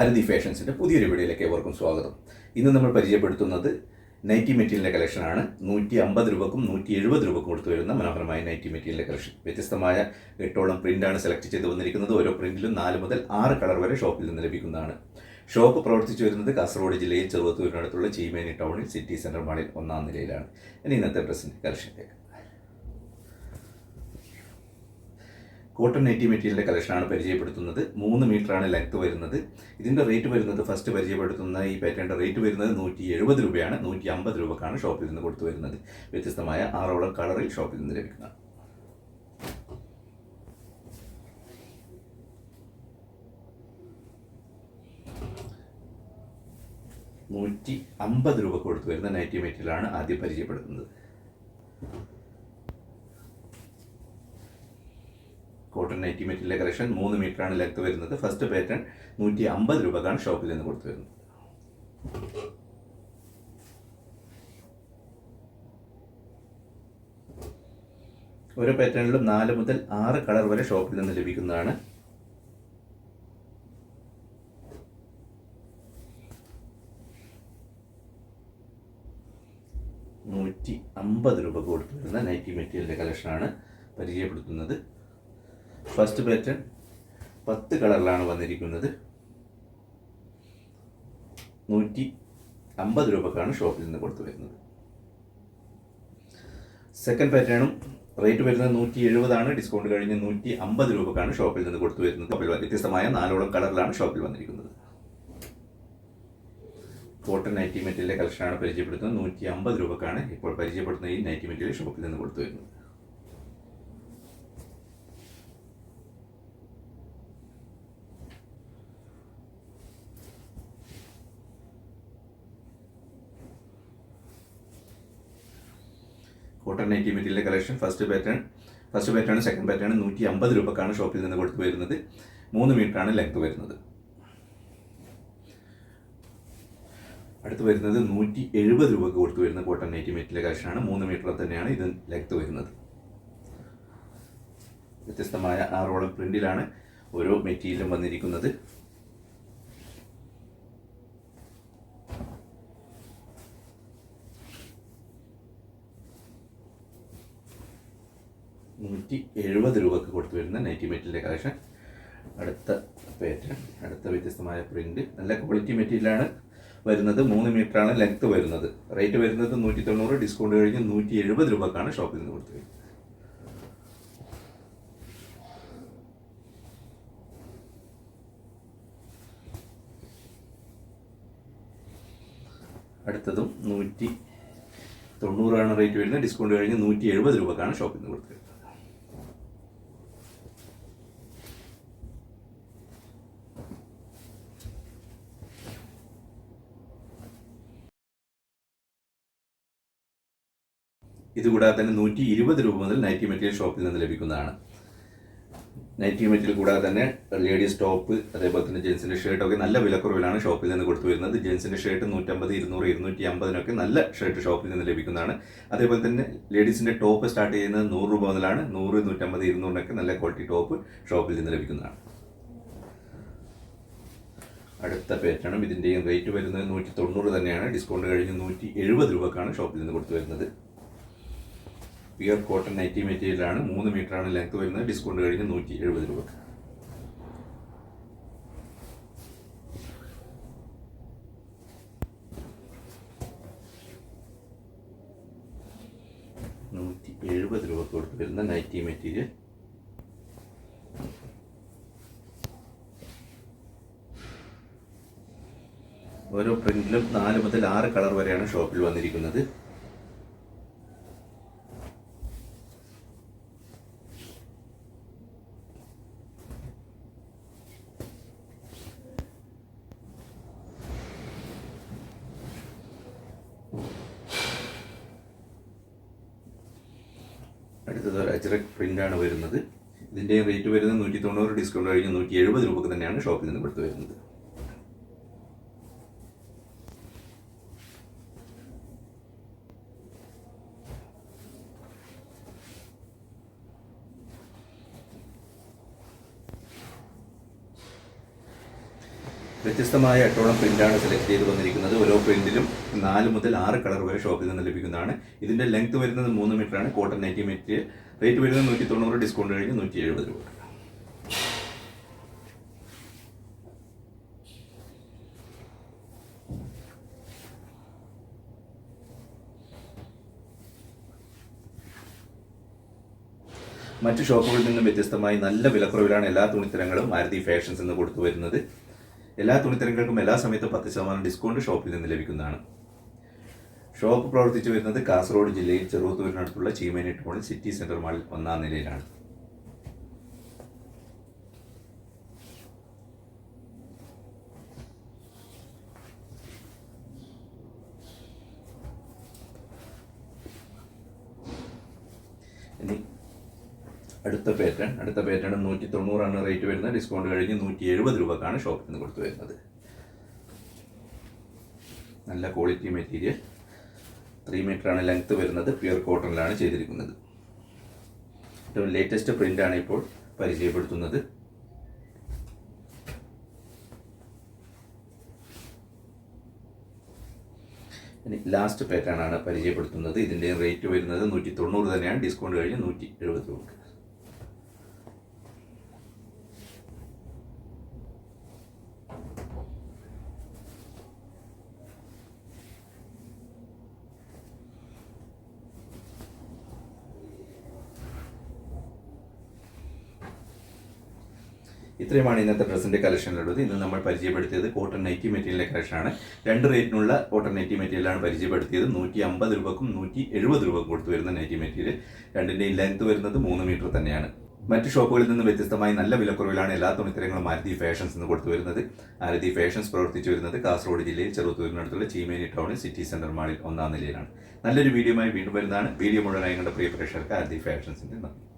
ആരതി ഫാഷൻസിന്റെ പുതിയൊരു വീഡിയോയിലേക്ക് ഏവർക്കും സ്വാഗതം. ഇന്ന് നമ്മൾ പരിചയപ്പെടുത്തുന്നത് നൈറ്റി മെറ്റീരിയലിന്റെ കളക്ഷനാണ് നൂറ്റി അമ്പത് രൂപക്കും നൂറ്റി എഴുപത് രൂപക്കും കൊടുത്തു വരുന്ന മനോഹരമായ നൈറ്റി മെറ്റീരിയലിന്റെ കളക്ഷൻ വ്യത്യസ്തമായ എട്ടോളം പ്രിന്റാണ് സെലക്ട് ചെയ്ത് വന്നിരിക്കുന്നത്. ഓരോ പ്രിന്റിലും നാല് മുതൽ ആറ് കളർ വരെ ഷോപ്പിൽ നിന്ന് ലഭിക്കുന്നതാണ്. ഷോപ്പ് പ്രവർത്തിച്ചു വരുന്നത് കാസർഗോഡ് ജില്ലയിൽ ചെറുവത്തൂരിനടുത്തുള്ള ചീമേനി ടൗണിൽ സിറ്റി സെന്റർ മാളിൽ ഒന്നാം നിലയിലാണ്. ഇനി ഇന്നത്തെ ഡ്രസ്സിന്റെ കളക്ഷനിലേക്ക് കോട്ടൺ മെറ്റീരിയലിന്റെ മെറ്റീരിയലിന്റെ കളക്ഷനാണ് പരിചയപ്പെടുത്തുന്നത്. മൂന്ന് മീറ്ററാണ് ലെങ്ത് വരുന്നത്. ഇതിന്റെ റേറ്റ് വരുന്നത് ഫസ്റ്റ് പരിചയപ്പെടുത്തുന്ന ഈ പാറ്റേണിന്റെ റേറ്റ് വരുന്നത് നൂറ്റി എഴുപത് രൂപയാണ്. നൂറ്റി അമ്പത് രൂപക്കാണ് ഷോപ്പിൽ നിന്ന് കൊടുത്തു വരുന്നത്. വ്യത്യസ്തമായ ആറോളം കളറിൽ ഷോപ്പിൽ നിന്ന് ലഭിക്കുന്നതാണ്. നൂറ്റി അമ്പത് രൂപ കൊടുത്തു വരുന്ന നൈറ്റി മെറ്റീരിയലാണ് ആദ്യം പരിചയപ്പെടുത്തുന്നത്. കോട്ടൺ നൈറ്റി മെറ്റീരിയലിലെ കളക്ഷൻ മൂന്ന് ആണ് ലെഗ് വരുന്നത്. ഫസ്റ്റ് പാറ്റേൺ നൂറ്റി അമ്പത് രൂപക്കാണ് ഷോപ്പിൽ നിന്ന് കൊടുത്തു വരുന്നത് ഓരോ പാറ്റേണിലും നാല് മുതൽ ആറ് കളർ വരെ ഷോപ്പിൽ നിന്ന് ലഭിക്കുന്നതാണ്. നൂറ്റി അമ്പത് രൂപ കൊടുത്തു വരുന്ന നൈറ്റി മെറ്റീരിയലിന്റെ കളക്ഷനാണ് പരിചയപ്പെടുത്തുന്നത്. ഫസ്റ്റ് പാറ്റേൺ പത്ത് കളറിലാണ് വന്നിരിക്കുന്നത്. നൂറ്റി അമ്പത് രൂപക്കാണ് ഷോപ്പിൽ നിന്ന് കൊടുത്തു വരുന്നത്. സെക്കൻഡ് പാറ്റേണും റേറ്റ് വരുന്നത് നൂറ്റി എഴുപതാണ്. ഡിസ്കൗണ്ട് കഴിഞ്ഞ് നൂറ്റി അമ്പത് രൂപക്കാണ് ഷോപ്പിൽ നിന്ന് കൊടുത്തു വരുന്നത്. ഷോപ്പിൽ വ്യത്യസ്തമായ നാലോളം കളറിലാണ് ഷോപ്പിൽ വന്നിരിക്കുന്നത്. കോട്ടൺ നൈറ്റി മെറ്റീരിയലിലെ കളക്ഷനാണ് പരിചയപ്പെടുത്തുന്നത്. നൂറ്റി അമ്പത് രൂപക്കാണ് ഇപ്പോൾ പരിചയപ്പെടുത്തുന്ന ഈ നൈറ്റി മെറ്റീരിയൽ ഷോപ്പിൽ നിന്ന് കൊടുത്തു വരുന്നത്. കോട്ടൺ നൈറ്റി മെറ്റീരിയലിന്റെ collection first pattern first pattern second pattern നൂറ്റി അമ്പത് രൂപക്കാണ് ഷോപ്പിൽ നിന്ന് കൊടുത്തു വരുന്നത്. മൂന്ന് മീറ്ററാണ് ലെങ്ത് വരുന്നത്. അടുത്ത് വരുന്നത് നൂറ്റി എഴുപത് രൂപക്ക് കൊടുത്തു വരുന്ന കോട്ടൺ നൈറ്റി മെറ്റീരിയൽ കളക്ഷനാണ് മൂന്ന് മീറ്റർ തന്നെയാണ് ഇത് ലെങ്ത് വരുന്നത്. വ്യത്യസ്തമായ ആറോളം പ്രിന്റിലാണ് ഓരോ മെറ്റീരിയലും വന്നിരിക്കുന്നത്. നൂറ്റി എഴുപത് രൂപക്ക് കൊടുത്തു വരുന്ന നൈറ്റി മെറ്റീരിയലിന്റെ കളക്ഷൻ അടുത്ത പേറ്റേൺ അടുത്ത വ്യത്യസ്തമായ പ്രിന്റ് നല്ല ക്വാളിറ്റി മെറ്റീരിയലാണ് വരുന്നത്. മൂന്ന് മീറ്ററാണ് ലെങ്ത്ത് വരുന്നത്. റേറ്റ് വരുന്നത് നൂറ്റി തൊണ്ണൂറ് ഡിസ്കൗണ്ട് കഴിഞ്ഞ് നൂറ്റി എഴുപത് രൂപക്കാണ് ഷോപ്പിൽ നിന്ന് കൊടുത്തു വരുന്നത്. അടുത്തതും നൂറ്റി തൊണ്ണൂറാണ് റേറ്റ് വരുന്നത്. ഡിസ്കൗണ്ട് കഴിഞ്ഞ് നൂറ്റി എഴുപത് രൂപക്കാണ് ഷോപ്പിൽ നിന്ന് കൊടുത്തത് ഇതുകൂടാതെ തന്നെ നൂറ്റി ഇരുപത് രൂപ മുതൽ നൈറ്റി മെറ്റീരിയൽ ഷോപ്പിൽ നിന്ന് ലഭിക്കുന്നതാണ്. നൈറ്റി മെറ്റീരിയൽ കൂടാതെ തന്നെ ലേഡീസ് ടോപ്പ് അതേപോലെ തന്നെ ജെൻസിന്റെ ഷർട്ടൊക്കെ നല്ല വിലക്കുറവിലാണ് ഷോപ്പിൽ നിന്ന് കൊടുത്തു വരുന്നത്. ജെൻസിന്റെ ഷർട്ട് നൂറ്റമ്പത് ഇരുന്നൂറ് ഇരുന്നൂറ്റി അമ്പതിനൊക്കെ നല്ല ഷർട്ട് ഷോപ്പിൽ നിന്ന് ലഭിക്കുന്നതാണ്. അതേപോലെ തന്നെ ലേഡീസിന്റെ ടോപ്പ് സ്റ്റാർട്ട് ചെയ്യുന്നത് നൂറ് രൂപ മുതലാണ്. നൂറ് നൂറ്റമ്പത് ഇരുന്നൂറിനൊക്കെ നല്ല ക്വാളിറ്റി ടോപ്പ് ഷോപ്പിൽ നിന്ന് ലഭിക്കുന്നതാണ്. അടുത്ത പാറ്റേണും ഇതിന്റെയും റേറ്റ് വരുന്നത് നൂറ്റി തൊണ്ണൂറ് തന്നെയാണ്. ഡിസ്കൗണ്ട് കഴിഞ്ഞ് നൂറ്റി എഴുപത് രൂപക്കാണ് ഷോപ്പിൽ നിന്ന് കൊടുത്തു വരുന്നത്. പ്യുർ കോട്ടൺ നൈറ്റി മെറ്റീരിയലാണ് മൂന്ന് ആണ് ലെങ്ത് വരുന്നത്. ഡിസ്കൗണ്ട് കഴിഞ്ഞ് നൂറ്റി എഴുപത് രൂപ. നൂറ്റി എഴുപത് രൂപ കൊടുത്ത് വരുന്ന നൈറ്റി മെറ്റീരിയൽ ഓരോ പ്രിന്റിലും നാല് മുതൽ ആറ് കളർ വരെയാണ് ഷോപ്പിൽ വന്നിരിക്കുന്നത്. അജ്രക് പ്രിന്റാണ് വരുന്നത്. ഇതിന്റെ റേറ്റ് വരുന്നത് നൂറ്റി തൊണ്ണൂറ് ഡിസ്കൗണ്ട് കഴിഞ്ഞ് നൂറ്റി എഴുപത് രൂപക്ക് തന്നെയാണ് ഷോപ്പിൽ നിന്ന് കൊടുത്തു വരുന്നത്. വ്യത്യസ്തമായ എട്ടോളം പ്രിന്റാണ് സെലക്ട് ചെയ്ത് വന്നിരിക്കുന്നത്. ഓരോ പ്രിന്റിലും നാല് മുതൽ ആറ് കളർ വരെ ഷോപ്പിൽ നിന്ന് ലഭിക്കുന്നതാണ്. ഇതിന്റെ ലെങ്ത് വരുന്നത് മൂന്ന് മീറ്റർ ആണ്. കോട്ടൺ നൈറ്റി മെറ്റീരിയൽ റേറ്റ് വരുന്നത് നൂറ്റി തൊണ്ണൂറ് ഡിസ്കൗണ്ട് കഴിഞ്ഞ് നൂറ്റി എഴുപത് രൂപ. മറ്റു ഷോപ്പുകളിൽ നിന്നും വ്യത്യസ്തമായി നല്ല വിലക്കുറവിലാണ് എല്ലാ തുണിത്തരങ്ങളും മാരുതി ഫാഷൻസ് എന്ന് കൊടുത്തു വരുന്നത്. എല്ലാ തുണിത്തരങ്ങൾക്കും എല്ലാ സമയത്തും പത്ത് ശതമാനം ഡിസ്കൗണ്ട് ഷോപ്പിൽ നിന്ന് ലഭിക്കുന്നതാണ്. ഷോപ്പ് പ്രവർത്തിച്ചു വരുന്നത് കാസർഗോഡ് ജില്ലയിൽ ചെറുവത്തൂരിനടുത്തുള്ള ചീമേനി ടൗണിൽ സിറ്റി സെന്റർ മാളിൽ ഒന്നാം നിലയിലാണ്. ഇനി അടുത്ത പാറ്റേൺ അടുത്ത പാറ്റേൺ നൂറ്റി തൊണ്ണൂറാണ് റേറ്റ് വരുന്നത്. ഡിസ്കൗണ്ട് കഴിഞ്ഞ് നൂറ്റി എഴുപത് രൂപക്കാണ് ഷോപ്പിൽ നിന്ന് കൊടുത്തു വരുന്നത്. നല്ല ക്വാളിറ്റി മെറ്റീരിയൽ ത്രീ ആണ് ലെങ്ത് വരുന്നത് പ്യുർ കോട്ടണിലാണ് ചെയ്തിരിക്കുന്നത്. ഏറ്റവും ലേറ്റസ്റ്റ് പ്രിന്റാണ് ഇപ്പോൾ പരിചയപ്പെടുത്തുന്നത്. ഇനി ലാസ്റ്റ് പാറ്റേൺ ആണ് പരിചയപ്പെടുത്തുന്നത്. ഇതിന്റെ റേറ്റ് വരുന്നത് നൂറ്റി തൊണ്ണൂറ് തന്നെയാണ്. ഡിസ്കൗണ്ട് കഴിഞ്ഞ് നൂറ്റി എഴുപത് രൂപ. ഇത്രയുമാണ് ഇന്നത്തെ ഡ്രസ്സിന്റെ കളക്ഷനിലുള്ളത് ഇന്ന് നമ്മൾ പരിചയപ്പെടുത്തിയത് കോട്ടൺ നൈറ്റി മെറ്റീരിയലിന്റെ കളക്ഷനാണ് രണ്ട് റേറ്റിനുള്ള കോട്ടൺ നൈറ്റി മെറ്റീരിയലാണ് പരിചയപ്പെടുത്തിയത്. നൂറ്റി അമ്പത് രൂപക്കും നൂറ്റി എഴുപത് രൂപക്കും കൊടുത്തു വരുന്ന നൈറ്റി മെറ്റീരിയൽ രണ്ടിന്റെയും ലെങ്ത് വരുന്നത് മൂന്ന് മീറ്റർ തന്നെയാണ്. മറ്റ് ഷോപ്പുകളിൽ നിന്ന് വ്യത്യസ്തമായി നല്ല വിലക്കുറവിലാണ് എല്ലാ തുണിത്തരങ്ങളും മാരുതി ഫാഷൻസ് എന്ന് കൊടുത്തു വരുന്നത്. മാരുതി ഫാഷൻസ് പ്രവർത്തിച്ചു വരുന്നത് കാസർഗോഡ് ജില്ലയിൽ ചെറുത്തൂരിനടുത്തുള്ള ചീമേനി ടൗണിൽ സിറ്റി സെന്റർ മാളിൽ ഒന്നാം നിലയിലാണ്. നല്ലൊരു വീഡിയോയുമായി വീണ്ടും വരുന്നതാണ്. വീഡിയോ മുഴുവനായി നിങ്ങളുടെ പ്രിയ പ്രേക്ഷകർക്ക് ആരതി ഫാഷൻസിന്റെ നന്ദി.